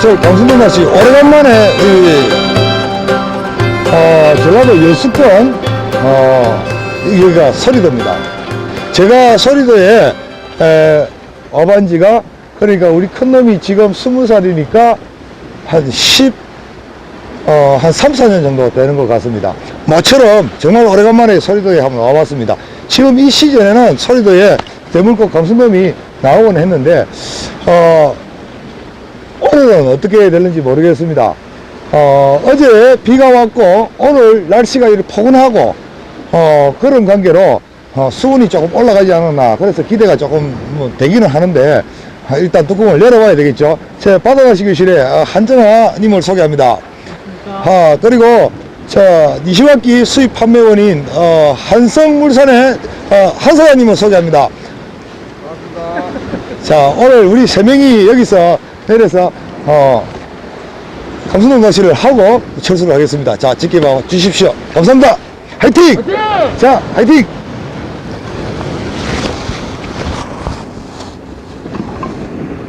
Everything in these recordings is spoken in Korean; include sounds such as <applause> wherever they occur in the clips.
저 강순동 낚시 오래간만에 이 어, 전라도 여수권 어, 여기가 서리도입니다. 제가 서리도에 에, 와본 지가 그러니까 우리 큰 놈이 지금 스무 살이니까 한 10, 어, 한 3, 4년 정도 되는 것 같습니다. 모처럼 정말 오래간만에 서리도에 한번 와봤습니다. 지금 이 시즌에는 서리도에 대물꽃 감순돔이 나오곤 했는데, 어, 오늘은 어떻게 될는지 모르겠습니다. 어, 어제 비가 왔고, 오늘 날씨가 이렇게 포근하고, 어, 그런 관계로, 어, 수온이 조금 올라가지 않았나. 그래서 기대가 조금 뭐 되기는 하는데, 아, 일단 뚜껑을 열어봐야 되겠죠. 제 바다가시 교실에 어, 한정아님을 소개합니다. 아, 그리고, 자, 니시와키 수입 판매원인, 어, 한성물산의, 어, 한사장님을 소개합니다. 자, 오늘 우리 세 명이 여기서 내려서, 어, 감수동 낚시를 하고 철수를 하겠습니다. 자, 지켜봐 주십시오. 감사합니다. 화이팅! 자, 화이팅!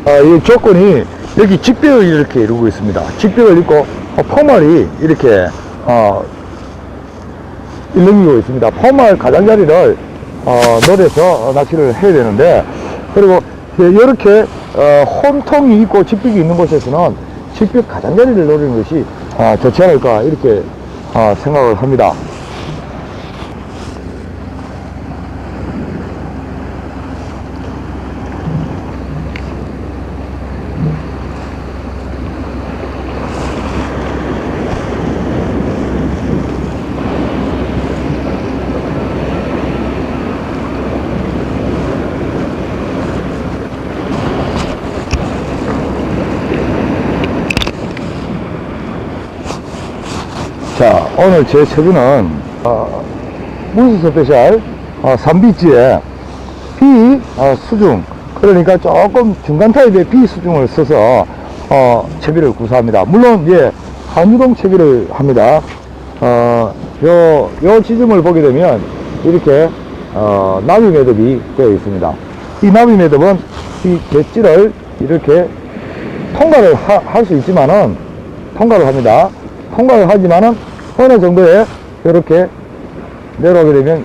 아, 이 조건이 여기 직벽을 이렇게 이루고 있습니다. 직벽을 입고 어, 포말이 이렇게 어, 일렁이고 있습니다. 포말 가장자리를 어, 노려서 어, 낚시를 해야 되는데 그리고 이렇게 어, 혼통이 있고 직벽이 있는 곳에서는 직벽 가장자리를 노리는 것이 어, 좋지 않을까 이렇게 어, 생각을 합니다. 자, 오늘 제 채비는, 어, 무수 스페셜, 어, 3비지에 B 어, 수중, 그러니까 조금 중간 타입의 B 수중을 써서, 어, 채비를 구사합니다. 물론, 예, 한유동 채비를 합니다. 어, 요, 요 지점을 보게 되면, 이렇게, 어, 나비 매듭이 되어 있습니다. 이 나비 매듭은 이 갯지를 이렇게 통과를 할 수 있지만은, 통과를 합니다. 통과를 하지만은 어느 정도에 이렇게 내려오게 되면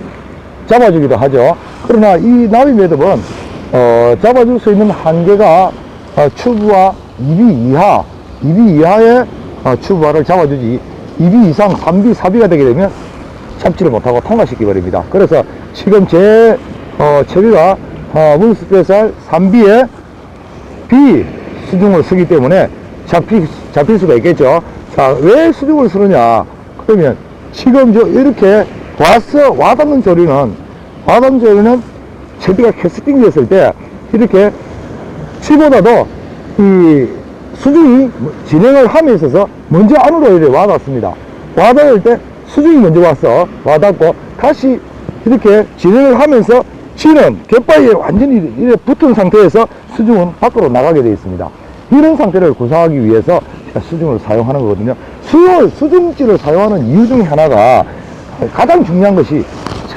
잡아주기도 하죠. 그러나 이 나비 매듭은 어, 잡아줄 수 있는 한계가 어, 추부와 2비 이하, 2비 이하의 어, 추부와를 잡아주지 2비 이상, 3비, 4비가 되게 되면 잡지를 못하고 통과시키 버립니다. 그래서 지금 제 어, 채비가 어, 문스페셜 3비에 B 수중을 쓰기 때문에 잡히, 잡힐 수가 있겠죠. 자, 왜 수중을 쓰느냐? 그러면 지금 저 이렇게 와서, 와닿는 조리는, 와닿는 조리는 채비가 캐스팅 됐을 때 이렇게 치보다도 이 수중이 진행을 함에 있어서 먼저 안으로 이렇게 와닿습니다. 와닿을 때 수중이 먼저 와서 와닿고 다시 이렇게 진행을 하면서 지는 갯바위에 완전히 이렇게 붙은 상태에서 수중은 밖으로 나가게 되어 있습니다. 이런 상태를 구사하기 위해서 수중을 사용하는 거거든요. 수, 수중지를 사용하는 이유 중에 하나가 가장 중요한 것이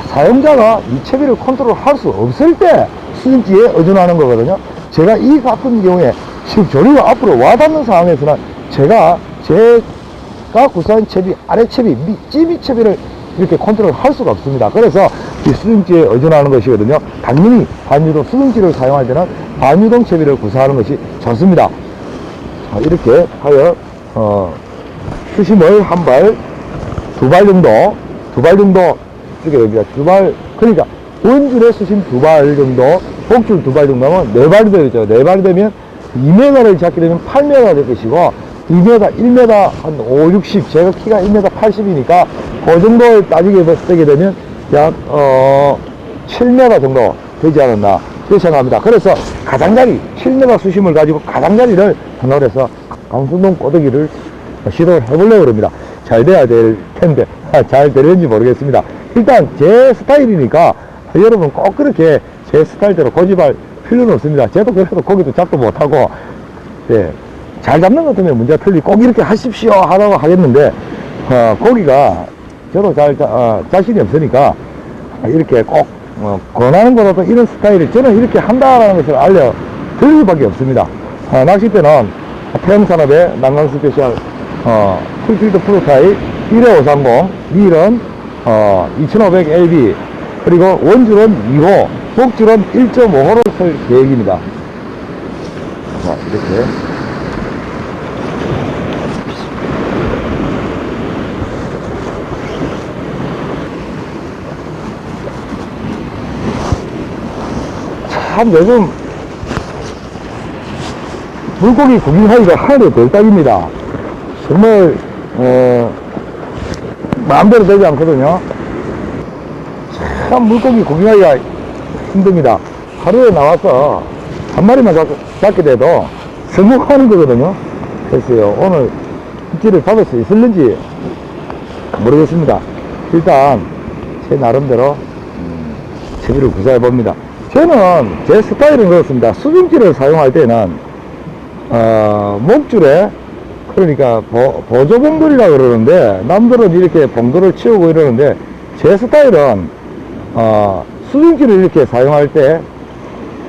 사용자가 이 채비를 컨트롤 할 수 없을 때 수중지에 의존하는 거거든요. 제가 이 같은 경우에 지금 조리가 앞으로 와닿는 상황에서는 제가 제가 구사한 채비, 아래 채비, 미, 찌미 채비를 이렇게 컨트롤 할 수가 없습니다. 그래서 이 수중지에 의존하는 것이거든요. 당연히 반유동 수중지를 사용할 때는 반유동 채비를 구사하는 것이 좋습니다. 자, 이렇게 하여 어, 수심을 한 발, 두 발 정도, 두 발 정도 주게 됩니다. 두 발, 그러니까 원줄의 수심 두 발 정도, 복줄 두 발 정도 하면 네 발이 되죠. 네 발이 되면 2m를 잡게 되면 8m 될 것이고 2m, 1m 한 5, 60, 제가 키가 1m 80이니까 그 정도 따지게 되게 되면 약, 어, 7m 정도 되지 않았나, 그렇게 생각합니다. 그래서 가장자리, 7m 수심을 가지고 가장자리를 생각을 해서 강순동 꼬드기를 시도를 해보려고 합니다. 잘 돼야 될 텐데, 아, <laughs> 잘 되는지 모르겠습니다. 일단 제 스타일이니까 여러분 꼭 그렇게 제 스타일대로 고집할 필요는 없습니다. 저도 그래도 고기도 잡도 못하고, 예, 잘 잡는 것 같으면 문제가 틀리 꼭 이렇게 하십시오 하라고 하겠는데 어, 고기가 저도 잘 자, 어, 자신이 없으니까 이렇게 꼭 어, 권하는 것보다 이런 스타일을 저는 이렇게 한다라는 것을 알려 드릴 수밖에 없습니다 어, 낚싯대는 태영산업의 난강 스페셜 어, 풀필드 프로타입 1회530 밀은 어, 2500LB 그리고 원줄은 2호 목줄은 1.5호를 쓸 계획입니다 자 이렇게 참 요즘 물고기 구경하기가 하늘의 별따기입니다. 정말 어, 마음대로 되지 않거든요. 참 물고기 구경하기가 힘듭니다. 하루에 나와서 한 마리만 잡, 잡게 돼도 성공하는 거거든요. 글쎄요 오늘 입질을 받을 수 있을는지 모르겠습니다. 일단 제 나름대로 음, 재미를 구사해 봅니다. 저는 제 스타일은 그렇습니다. 수중지를 사용할 때는 어, 목줄에 그러니까 보, 보조봉돌이라 그러는데 남들은 이렇게 봉돌을 치우고 이러는데 제 스타일은 어, 수중지를 이렇게 사용할 때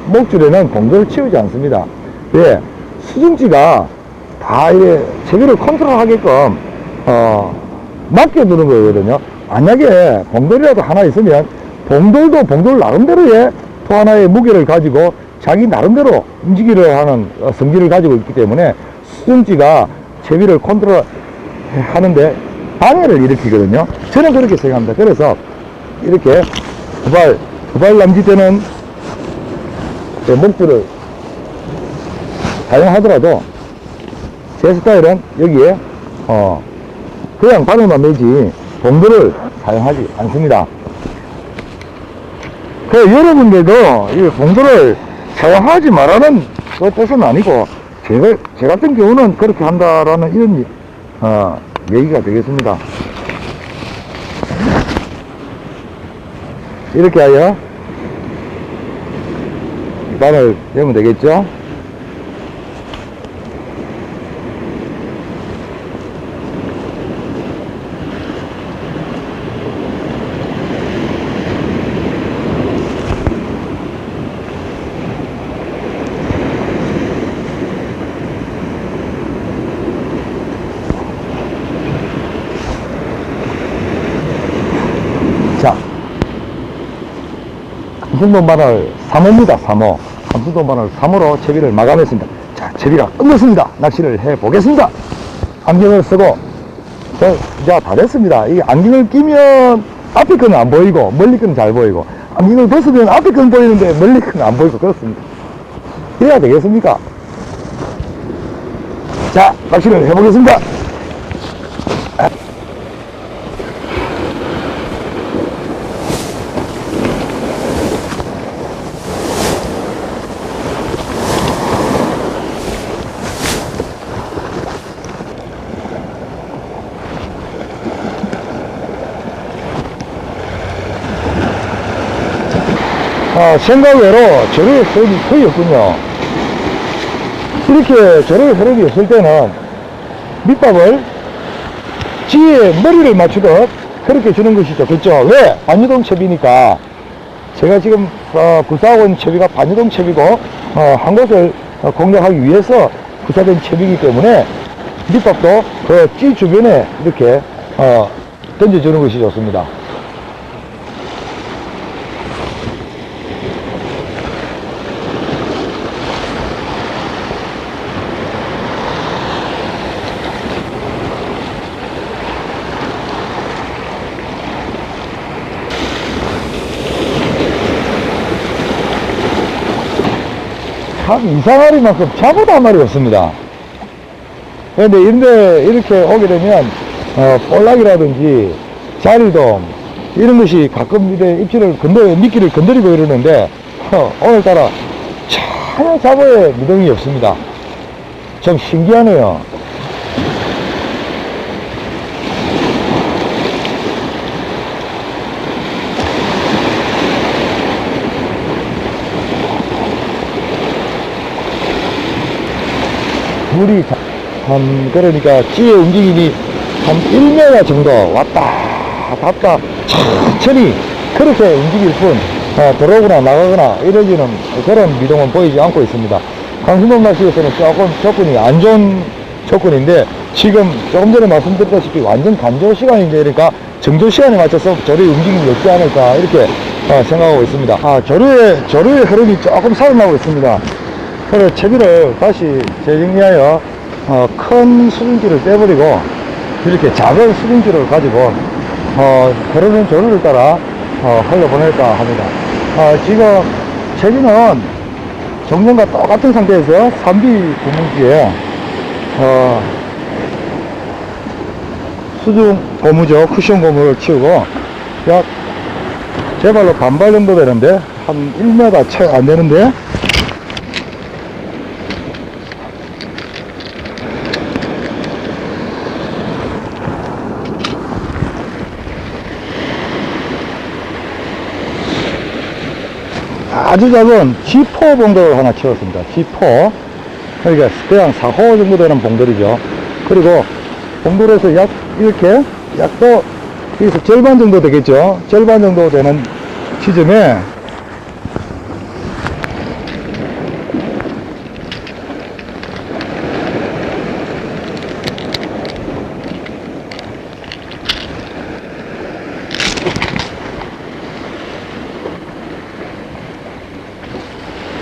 목줄에는 봉돌을 치우지 않습니다. 왜? 수중지가 다 이게 제비를 컨트롤 하게끔 어, 맡겨두는 거거든요. 만약에 봉돌이라도 하나 있으면 봉돌도 봉돌 나름대로의 또 하나의 무게를 가지고 자기 나름대로 움직이려 하는 어, 성질을 가지고 있기 때문에 수중지가 제비를 컨트롤 하는데 방해를 일으키거든요. 저는 그렇게 생각합니다. 그래서 이렇게 두발, 두발 남짓되는 그 목줄을 사용하더라도 제 스타일은 여기에 어 그냥 바늘만 매지 봉돌을 사용하지 않습니다. 그 여러분들도 이 봉돌을 사용하지 말라는 그 뜻은 아니고 제가 제 같은 경우는 그렇게 한다라는 이런 어, 얘기가 되겠습니다. 이렇게 하여 바늘 내면 되겠죠? 자, 삼순돈 바늘 3호입니다, 3호. 삼순돈 바늘 3호로 채비를 마감했습니다. 자, 채비가 끝났습니다. 낚시를 해 보겠습니다. 안경을 쓰고, 자, 이제 다 됐습니다. 이 안경을 끼면 앞에 거는 안 보이고, 멀리 거는 잘 보이고, 안경을 벗으면 앞에 거는 보이는데, 멀리 거는 안 보이고, 그렇습니다. 이래야 되겠습니까? 자, 낚시를 해보겠습니다. 아, 생각외로 절의 흐름이 거의 없군요. 이렇게 절의 흐름이 없을 때는 밑밥을 지에 머리를 맞추듯 그렇게 주는 것이 좋겠죠. 왜? 반유동 채비니까. 제가 지금 어, 구사하고 있는 채비가 반유동 채비고 어, 한 곳을 어, 공략하기 위해서 구사된 채비이기 때문에 밑밥도 그 찌 주변에 이렇게 어, 던져주는 것이 좋습니다. 참 이상하리 만큼 잡아도 한 마리 없습니다. 그런데 이런데 이렇게 오게 되면, 어, 볼락이라든지 자리돔, 이런 것이 가끔 이래 입질을 건드, 미끼를 건드리고 이러는데, 어, 오늘따라 전혀 잡어에 미동이 없습니다. 좀 신기하네요. 물이 자- 한 그러니까 찌의 움직임이 한 1m 정도 왔다 갔다 천천히 그렇게 움직일 뿐 어, 들어오거나 나가거나 이러지는 그런 미동은 보이지 않고 있습니다. 강수동 낚시에서는 조금 조건이 안 좋은 조건인데 지금 조금 전에 말씀드렸다시피 완전 간조 시간인데 그러니까 정조 시간에 맞춰서 조류의 움직임이 없지 않을까 이렇게 어, 생각하고 있습니다. 아, 조류의, 조류의 흐름이 조금 살아나고 있습니다. 그래서 채비를 다시 재정리하여 어, 큰 수증기를 빼버리고 이렇게 작은 수증기를 가지고 어, 흐르는 조류를 따라 어, 흘려보낼까 합니다. 어, 지금 채비는 정전과 똑같은 상태에서 3B 구멍기에 어, 수중 고무죠. 쿠션 고무를 치우고 약 제 발로 반발 정도 되는데 한 1m 채 안 되는데 아주 작은 G4 봉돌을 하나 채웠습니다. G4 그러니까 그냥 4호 정도 되는 봉돌이죠. 그리고 봉돌에서 약 이렇게 약도 여기서 절반 정도 되겠죠. 절반 정도 되는 지점에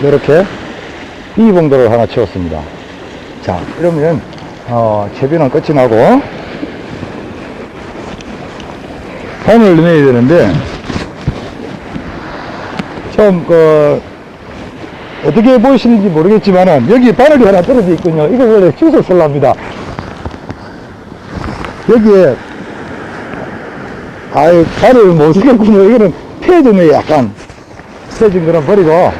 이렇게 비봉돌을 하나 채웠습니다. 자, 이러면 어, 채비는 끝이 나고 바늘을 내야 되는데 좀 그, 어떻게 보이시는지 모르겠지만은 여기 바늘이 하나 떨어져 있군요. 이거 원래 주워 쓸랍니다. 여기에 아유 바늘을 못 쓰겠군요. 이거는 폐전에 약간 세진 거는 버리고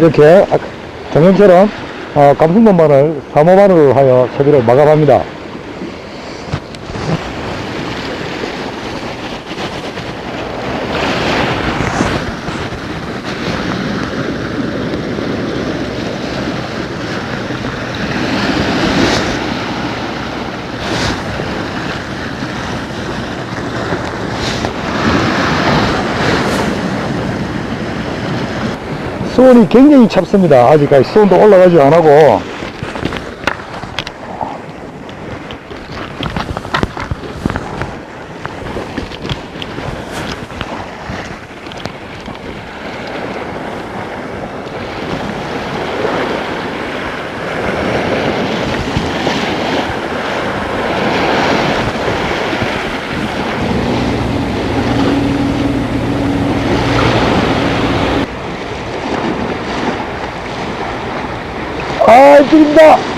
이렇게 아까 정형처럼 어, 감승본만을 3호만으로 하여 채비를 마감합니다. 수온이 굉장히 찹습니다. 아직까지 수온도 올라가지 않고 아, 이쪽입니다.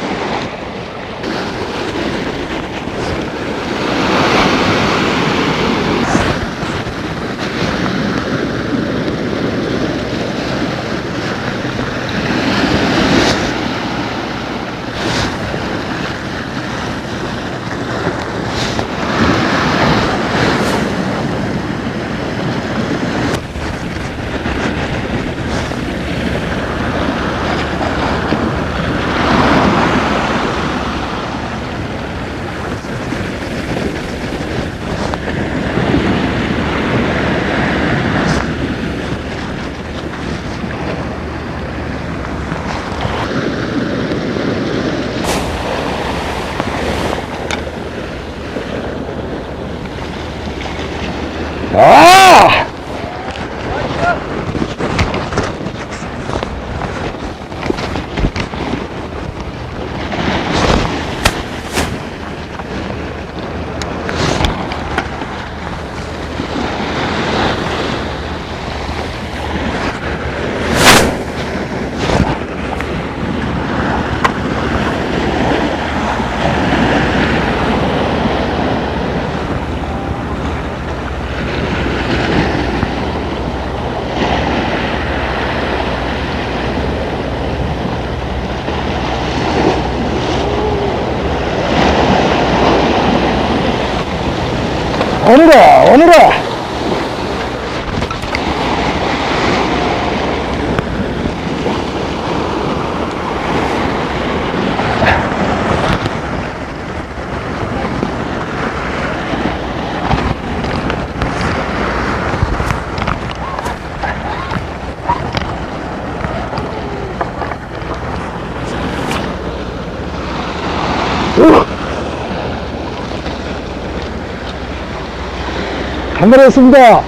한번 했습니다.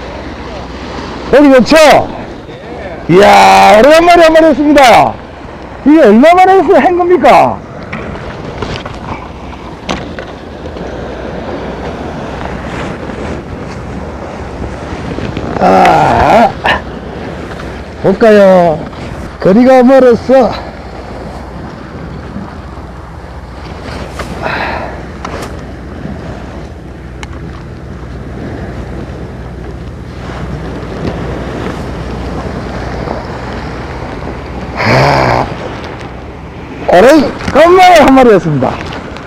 여기 좋죠? 이야, 오래간만에 한 번 했습니다. 이게 얼마만에 한 겁니까? 아, 볼까요? 거리가 멀었어. 오래간만에 한 마리 했습니다.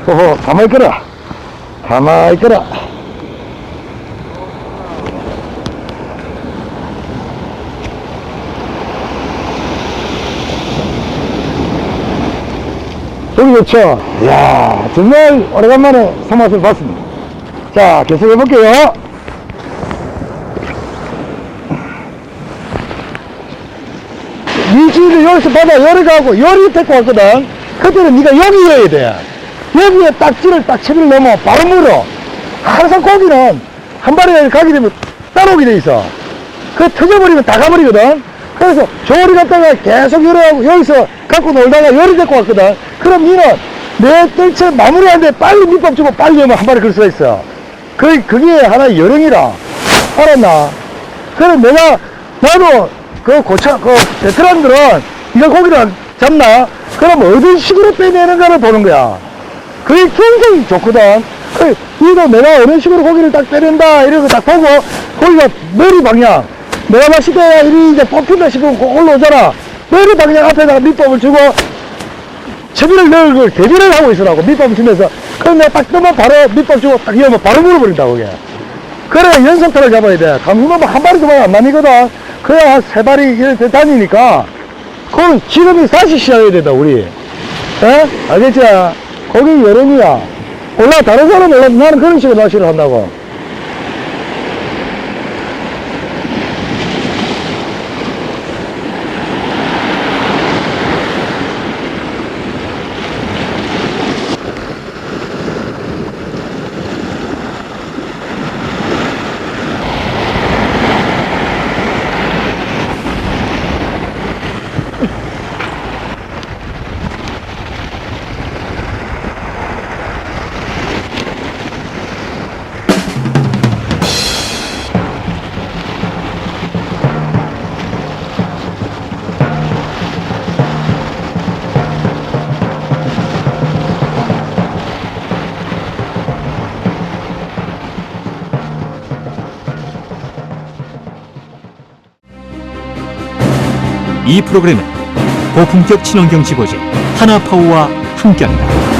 호호, 가만히 있거라. 가만히 있거라. 여기 좋죠? 이야, 정말 오래간만에 손맛을 봤습니다. 자, 계속 해볼게요. 위치를 여기서 받아 열어가고 열이 데리고 왔거든. 그때는 네가 여기여야 돼. 여기에 딱지를 딱 채비를 넘어 바로 물어. 항상 고기는 한 마리가 가게 되면 따라오게 돼 있어. 그 터져버리면 다 가버리거든. 그래서 조리 갔다가 계속 열어가고 여기서 갖고 놀다가 열이 데리고 왔거든. 그럼 니는 내 뜰채 마무리하는데 빨리 밑밥 주고 빨리 오면 한 마리 걸 수가 있어. 그, 그게 하나의 요령이라. 알았나? 그래 내가 나도 그 고차 그 베테랑들은 이거 고기를 잡나? 그럼 어떤 식으로 빼내는가를 보는 거야. 그게 굉장히 좋거든. 그, 이도 내가 어느 식으로 고기를 딱 빼낸다 이런 거 딱 보고 거기가 머리 방향 내가 봤을 때 이리 이제 뽑힌다 싶으면 꼭 올라오잖아. 머리 방향 앞에다가 밑밥을 주고 채비를 넣을 걸 대비를 하고 있으라고 밑밥을 주면서 그럼 내가 딱 뜨면 바로 밑밥 주고 딱 이으면 바로 물어버린다 그게. 그래 연속타를 잡아야 돼 감수는 한 마리 두 마리 안 나뉘거든 그래야 한세 마리 이렇게 다니니까 그건 지금이 다시 시작해야 된다 우리 에? 알겠지? 거기 여름이야 몰라 다른 사람 몰라 나는 그런 식으로 낚시를 한다고 이 프로그램은 고품격 친환경 지고지 하나파워와 함께합니다.